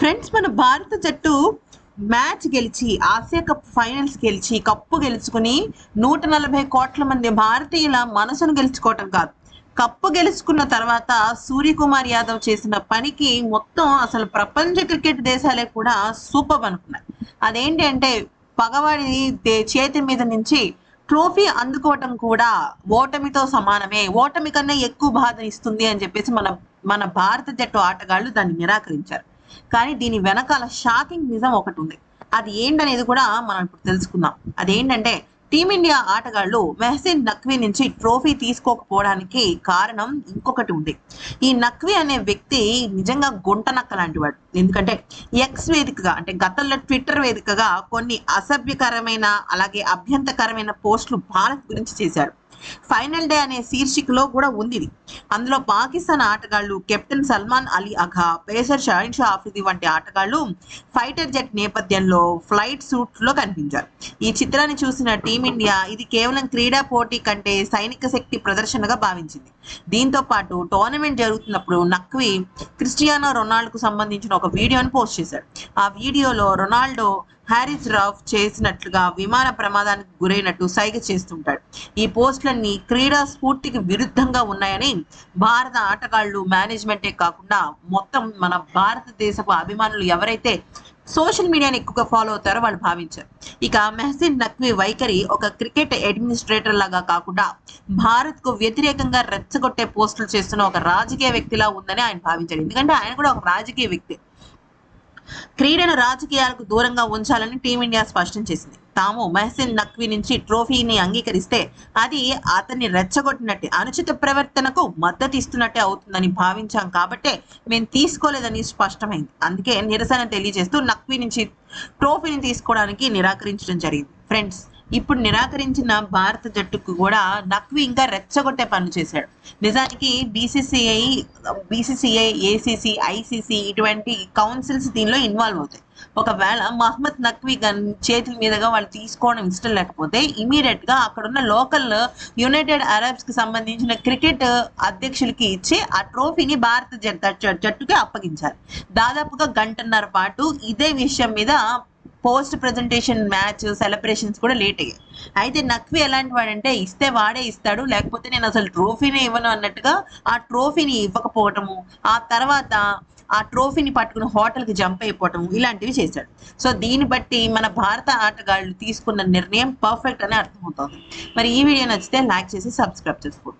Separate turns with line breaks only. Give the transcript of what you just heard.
Friends మన భారత జట్టు మ్యాచ్ గెలిచి ఆసియా కప్ ఫైనల్స్ గెలిచి కప్పు గెలుచుకుని నూట నలభై కోట్ల మంది భారతీయుల మనసును గెలుచుకోవటం కాదు. కప్పు గెలుచుకున్న తర్వాత సూర్యకుమార్ యాదవ్ చేసిన పనికి మొత్తం అసలు ప్రపంచ క్రికెట్ దేశాలే కూడా సూపర్ అనుకున్నాయి. అదేంటి అంటే పగవాడి చేతి మీద నుంచి ట్రోఫీ అందుకోవటం కూడా ఓటమితో సమానమే. ఓటమి కన్నా ఎక్కువ బాధనిస్తుంది అని చెప్పేసి మన మన భారత జట్టు ఆటగాళ్ళు దాన్ని నిరాకరించారు. కానీ దీని వెనకాల షాకింగ్ నిజం ఒకటి ఉంది. అది ఏంటనేది కూడా మనం ఇప్పుడు తెలుసుకుందాం. అదేంటంటే టీమిండియా ఆటగాళ్ళు మెహసిన్ నక్వీ నుంచి ట్రోఫీ తీసుకోకపోవడానికి కారణం ఇంకొకటి ఉంది. ఈ నక్వీ అనే వ్యక్తి నిజంగా గుంట నక్క లాంటి వాడు ఎందుకంటే ఎక్స్ వేదికగా అంటే గతంలో ట్విట్టర్ వేదికగా కొన్ని అసభ్యకరమైన అలాగే అభ్యంతకరమైన పోస్టులు భారత్ గురించి చేశాడు ఫైనల్ డే అనే శీర్షికలో కూడా ఉంది ఇది. అందులో పాకిస్తాన్ ఆటగాళ్ళు కెప్టెన్ సల్మాన్ అలీ అఘా పేసర్ షాహిన్ షా ఆఫ్రిది వంటి ఆటగాళ్ళు ఫైటర్ జెట్ నేపథ్యంలో ఫ్లైట్ సూట్లో కనిపించారు. ఈ చిత్రాన్ని చూసిన టీమిండియా ఇది కేవలం క్రీడా పోటీ కంటే సైనిక శక్తి ప్రదర్శనగా భావించింది. దీంతో పాటు టోర్నమెంట్ జరుగుతున్నప్పుడు నక్వి క్రిస్టియానో రొనాల్డ్కు సంబంధించిన ఒక వీడియోను పోస్ట్ చేశాడు ఆ వీడియోలో రొనాల్డో హ్యారిస్ రాఫ్ చేసినట్లుగా విమాన ప్రమాదానికి గురైనట్టు సైగ చేస్తుంటాడు. ఈ పోస్టులన్నీ క్రీడా స్ఫూర్తికి విరుద్ధంగా ఉన్నాయని భారత ఆటగాళ్ళు మేనేజ్మెంటే కాకుండా మొత్తం మన భారతదేశపు అభిమానులు ఎవరైతే సోషల్ మీడియాని ఎక్కువగా ఫాలో అవుతారో వాళ్ళు భావించారు. ఇక మెహసిన్ నక్వీ వైఖరి ఒక క్రికెట్ అడ్మినిస్ట్రేటర్ లాగా కాకుండా భారత్కు వ్యతిరేకంగా రెచ్చగొట్టే పోస్టులు చేస్తున్న ఒక రాజకీయ వ్యక్తిలా ఉందని ఆయన భావించాడు. ఎందుకంటే ఆయన కూడా ఒక రాజకీయ వ్యక్తి. క్రీడను రాజకీయాలకు దూరంగా ఉంచాలని టీమిండియా స్పష్టం చేసింది. తాము మెహసిన్ నక్వీ నుంచి ట్రోఫీని అంగీకరిస్తే అది అతన్ని రెచ్చగొట్టినట్టే అనుచిత ప్రవర్తనకు మద్దతు ఇస్తున్నట్టే అవుతుందని భావించాం కాబట్టే మేము తీసుకోలేదని స్పష్టమైంది. అందుకే నిరసన తెలియజేస్తూ నక్వీ నుంచి ట్రోఫీని తీసుకోవడానికి నిరాకరించడం జరిగింది. ఫ్రెండ్స్ ఇప్పుడు నిరాకరించిన భారత జట్టుకు కూడా నక్వి ఇంకా రెచ్చగొట్టే పనులు చేశాడు. నిజానికి బీసీసీఐ బీసీసీఐ ఏసీసీ ఐసీసీ ఇటువంటి కౌన్సిల్స్ దీనిలో ఇన్వాల్వ్ అవుతాయి. ఒకవేళ మహమ్మద్ నక్వి గన్ చేతుల మీదుగా వాళ్ళు తీసుకోవడం ఇష్టం లేకపోతే ఇమీడియట్గా అక్కడున్న లోకల్ యునైటెడ్ అరబ్స్కి సంబంధించిన క్రికెట్ అధ్యక్షులకి ఇచ్చి ఆ ట్రోఫీని భారత జట్టు జట్టుకి అప్పగించారు దాదాపుగా గంటన్నర పాటు ఇదే విషయం మీద పోస్ట్ ప్రజెంటేషన్ మ్యాచ్ సెలబ్రేషన్స్ కూడా లేట్ అయ్యాయి. అయితే నక్వి ఎలాంటి వాడంటే ఇస్తే వాడే ఇస్తాడు లేకపోతే నేను అసలు ట్రోఫీనే ఇవ్వను అన్నట్టుగా ఆ ట్రోఫీని ఇవ్వకపోవటము ఆ తర్వాత ఆ ట్రోఫీని పట్టుకుని హోటల్కి జంప్ అయిపోవటం ఇలాంటివి చేశాడు. సో దీన్ని బట్టి మన భారత ఆటగాళ్ళు తీసుకున్న నిర్ణయం పర్ఫెక్ట్ అని అర్థమవుతుంది. మరి ఈ వీడియో నచ్చితే లైక్ చేసి సబ్స్క్రైబ్ చేసుకోండి.